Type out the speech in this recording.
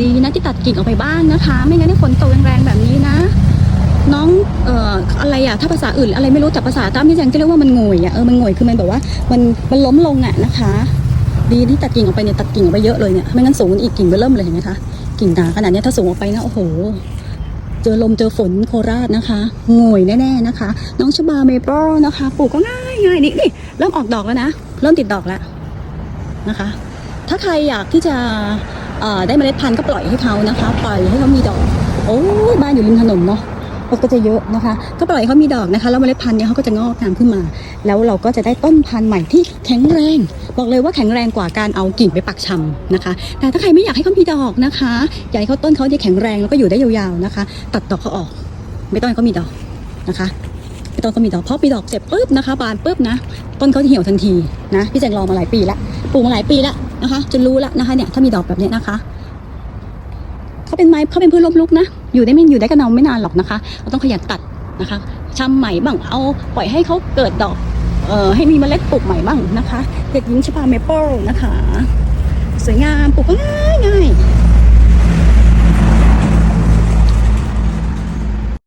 ดีนะที่ตัดกิ่งออกไปบ้างนะคะ ไม่งั้นนี่ฝนตกแรงๆแบบนี้นะ น้องเอ่ออะไรอะถ้าภาษาอื่น อะไรไม่รู้แต่ภาษาตามพี่แจงจะเรียกว่ามันโงยอะเออมันโงยคือมันแบบว่ามันมันล้มลงอะนะคะ ดีที่ตัดกิ่งออกไปเนี่ยตัดกิ่งออกไปเยอะเลยเนี่ยไม่งั้นสูงอีกกิ่งเบอเริ่มเลยเห็นไหมคะกิ่งหนาขนาดเนี้ยถ้าสูงออกไปนะโอ้โหเจอลมเจอฝนโคราชนะคะโงยแน่ๆนะคะ น้องชบาเมเปิลนะคะปลูกก็ง่ายง่ายนี่นี่เริ่มออกดอกแล้วนะ เริ่มติดดอกแล้วนะคะ ถ้าใครอยากที่จะ ได้เมล็ดพันธุ์ก็ปล่อยให้เขานะคะ ปล่อยให้เขามีดอก โอ้ยบ้านอยู่ริมถนนเนาะรถก็จะเยอะนะคะ ก็ปล่อยให้เขามีดอกนะคะแล้วเมล็ดพันธุ์เนี่ยเขาก็จะงอกงามขึ้นมา แล้วเราก็จะได้ต้นพันธุ์ใหม่ที่แข็งแรง บอกเลยว่าแข็งแรงกว่าการเอากิ่งไปปักชำนะคะ แต่ถ้าใครไม่อยากให้เขามีดอกนะคะอยากให้เขาต้นเขาเนี่ยแข็งแรงแล้วก็อยู่ได้ยาวๆนะคะ ตัดดอกเขาออก ไม่ต้องให้เขามีดอกนะคะไม่ต้องเขามีดอกเพราะมีดอกเสร็จปุ๊บนะคะ บานปุ๊บนะ ต้นเขาจะเหี่ยวทันทีนะพี่แจงรอมาหลายปีล้วปลูกมาหลายปีล้ว นะคะจะรู้แล้วนะคะเนี่ยถ้ามีดอกแบบเนี้ยนะคะเขาเป็นไม้เขาเป็นพืชล้มลุกนะ อยู่ได้ไม่อยู่ได้กับเราไม่นานหรอกนะคะ เราต้องขยันตัดนะคะชำใหม่บ้างเอาปล่อยให้เขาเกิดดอกเอ่อให้มีเมล็ดปลูกใหม่บ้างนะคะ เด็กหญิงชปาเมเปิลนะคะ สวยงามปลูกง่าย